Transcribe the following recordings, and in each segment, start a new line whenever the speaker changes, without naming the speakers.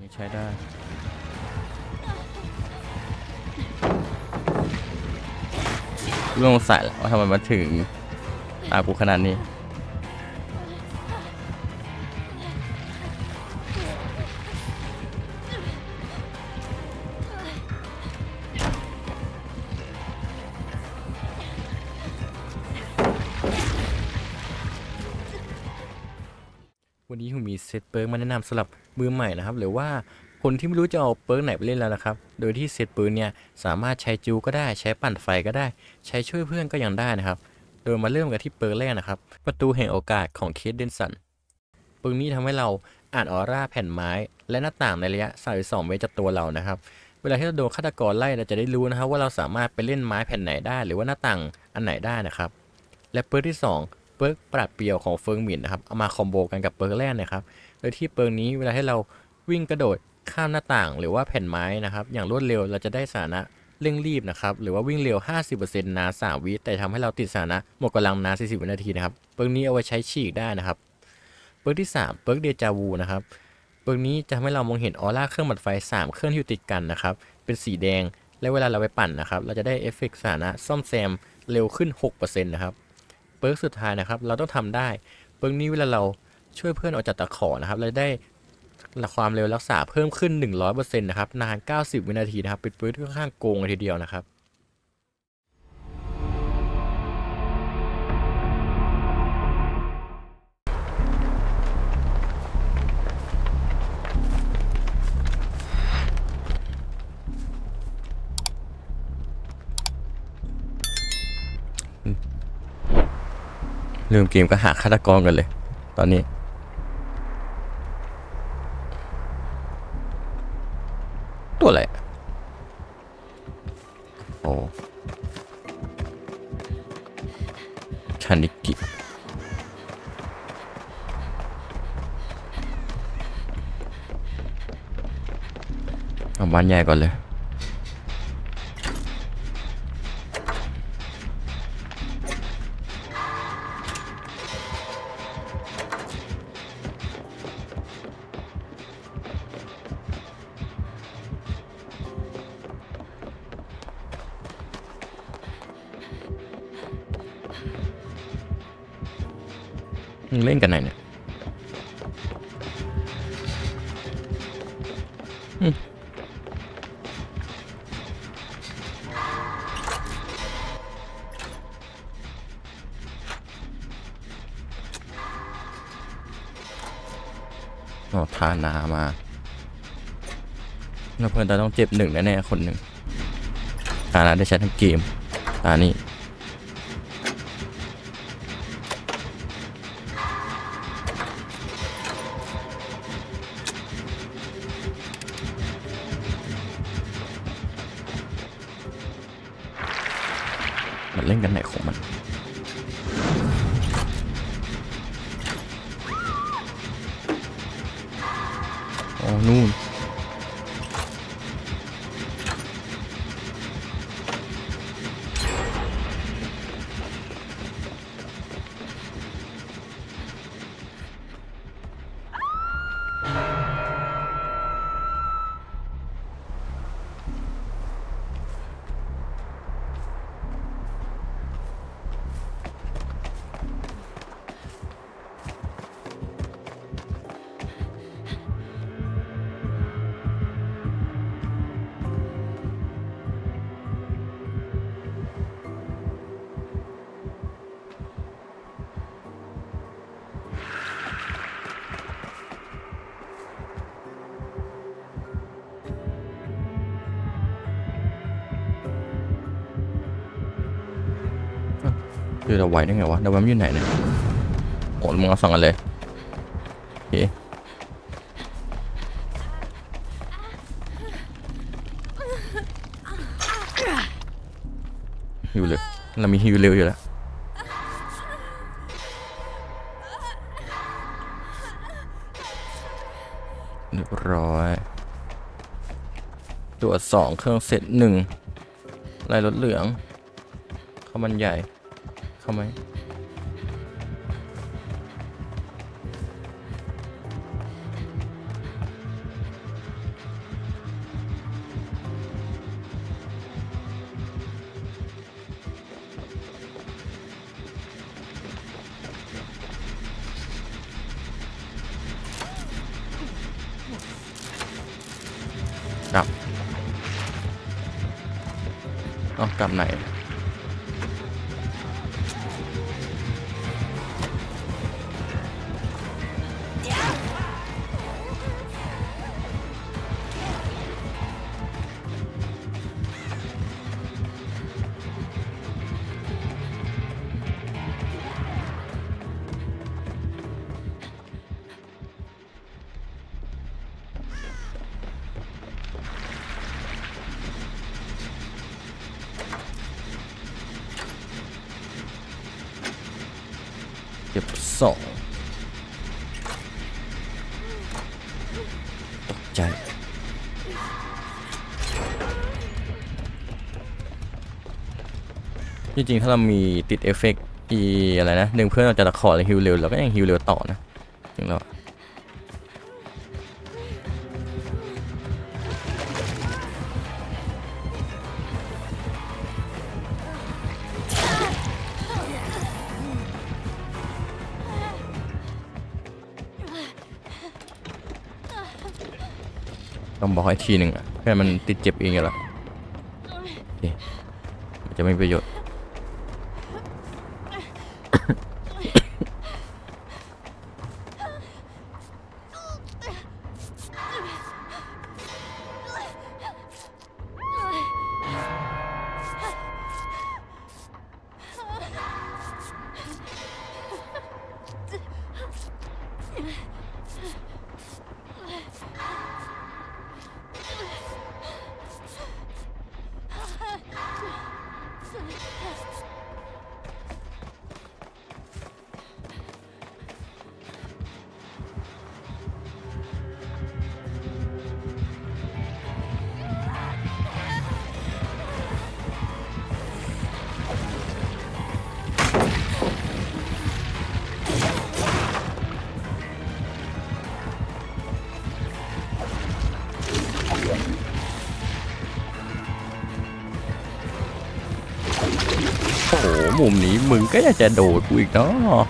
ยังใช้ได้เรื่องสงสัยแล้วว่าทำไมมาถึงตากูขนาดนี้ วันนี้ผมมีเซตเปิร์กมาแนะนำสำหรับมือใหม่นะครับ หรือว่าคนที่ไม่รู้จะเอาเปิร์กไหนไปเล่นแล้วนะครับ โดยที่เซตปืนเนี่ยสามารถใช้จูก็ได้ใช้ปั่นไฟก็ได้ ใช้ช่วยเพื่อนก็ยังได้นะครับ โดยมาเริ่มกันที่เปิร์กแรกนะครับ ประตูแห่งโอกาสของเคสเดนสันปืนนี้ทำให้เราอ่านออร่าแผ่นไม้ และหน้าต่างในระยะ32เมตรจากตัวเรานะครับเวลาที่เราโดนฆาตกรไล่เราจะได้รู้นะครับว่าเราสามารถไปเล่นไม้แผ่นไหนได้ หรือว่าหน้าต่างอันไหนได้นะครับและเปิร์กที่สอง เปิร์กปราดเปรียวของเฟิงหมินนะครับเอามาคอมโบกันกับเปิร์กแรกนะครับโดยที่เปิร์กนี้เวลาให้เราวิ่งกระโดดข้ามหน้าต่างหรือว่าแผ่นไม้นะครับ อย่างรวดเร็วเราจะได้สถานะเร่งรีบนะครับหรือว่าวิ่งเร็ว 50%นา3วิแต่ทำให้เราติดสถานะหมดกำลังนา40 วินาทีนะครับเปิร์กนี้เอาไว้ใช้ฉีกได้นะครับเปิร์กที่ 3 เปิร์กเดจาวูนะครับเปิร์กนี้จะทำให้เรามองเห็นออร่าเครื่องบัดไฟ 3 เครื่องที่อยู่ติดกันนะครับเป็นสีแดงและเวลาเราไปปั่นนะครับ เราจะได้เอฟเฟกต์สถานะซ่อมแซมเร็วขึ้น 6%นะครับ เปิร์กสุดท้ายนะครับ เราต้องทำได้เปิร์กนี้เวลาเราช่วยเพื่อนออกจากตะขอนะครับเราได้ความเร็วรักษาเพิ่มขึ้น 100%นะครับ นาน 90 วินาทีนะครับ เป็นเปิร์กที่ค่อนข้างโกงเลยทีเดียวนะครับ ลืมเกมก็หาฆาตกรกันเลย ตอนนี้ ตัวอะไรโอ้ชานิกิเอาบ้านใหญ่ก่อนเลย มึงเล่นกันไหนเนี่ยอ๋อทานามาแล้วเพื่อนตาต้องเจ็บหนึ่งแน่ๆคนหนึ่งตานาได้ใช้ทั้งเกมตานี่ ของมันอ๋อนู่น คือเราไว้ได้ไงวะเราไว้มันอยู่ไหนเนี่ยโอ้มึงเอาสองอันเลยโอเคฮิวเลยเรามีฮิวเร็วอยู่แล้วเรียบร้อยตัวจสองเครื่องเสร็จหนึ่งลายรถเหลืองข้าวมันใหญ่ không ấy. Cặp oh, ờ, cặp này. ก็บสองตกใจจริงๆ ถ้าเรามีติดเอฟเฟกต์อีอะไรนะ ดึงเพื่อนเราจะตะขอหรือฮิวเร็วเราก็ยังฮิวเร็วต่อนะถึงเรา ต้องบอกให้ทีหนึ่งอะแค่มันติดเจ็บเองอยู่แล้วโอจะไม่ประโยชน์ มุมนี้มึงก็อยากจะโดดกูอีกเนาะ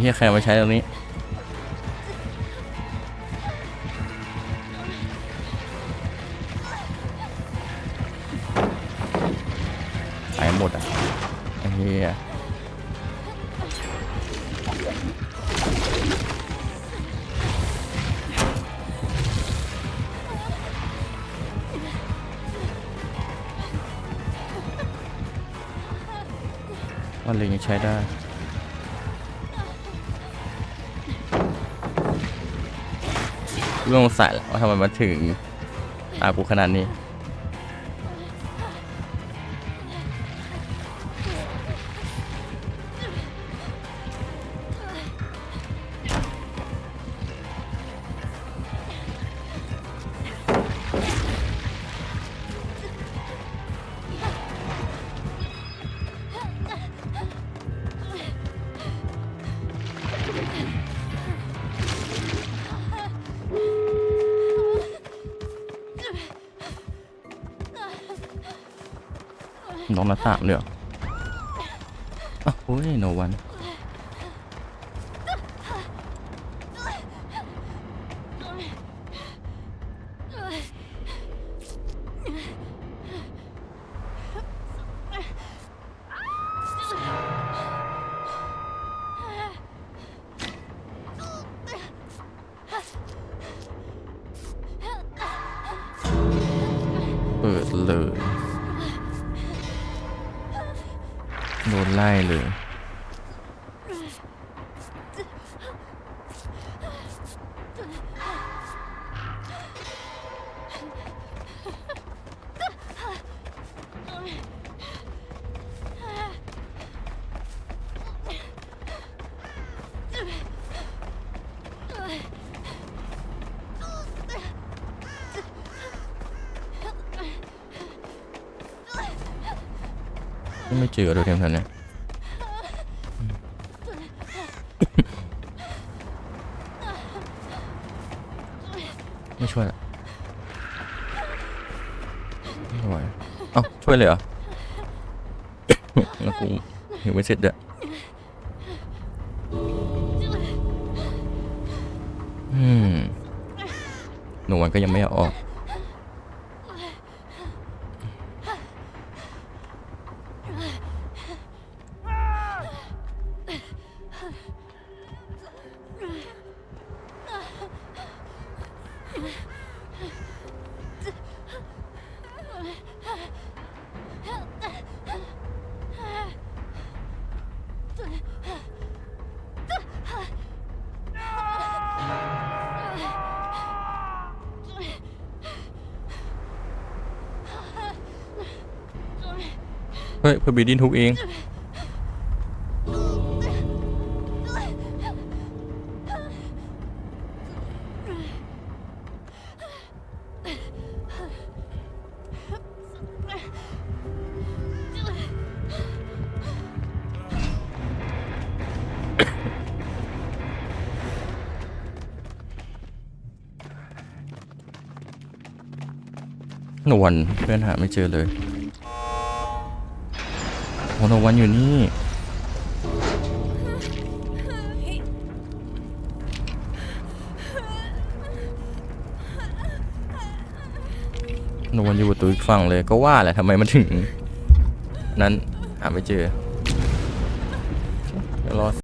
เหี้ยใครมาใช้ตรงนี้ ตายหมดอะไอ้เหี้ยว่าเลยยังใช้ได้ เรื่องสงสัยและว่าทำไมมาถึงตากูขนาดนี้ น้องละสามเลยออ้าวโอ้ยโนวัน โดนไล่เลย ไม่เจอเลยเทมทันเนี่ยไม่ช่วยละไม่ไหวเอ้าช่วยเลยเหรอแล้วกูยังไม่เสร็จเด้ออืมหนูวันก็ยังไม่ออก เฮ้ยเพื่อบีดินทุกเอง นวันเพื่อนหาไม่เจอเลยโอนวันอยู่นี่ นวันอยู่ประตูอีกฝั่งเลยก็ว่าแหละทำไมมันถึง นั้นหาไม่เจอรอ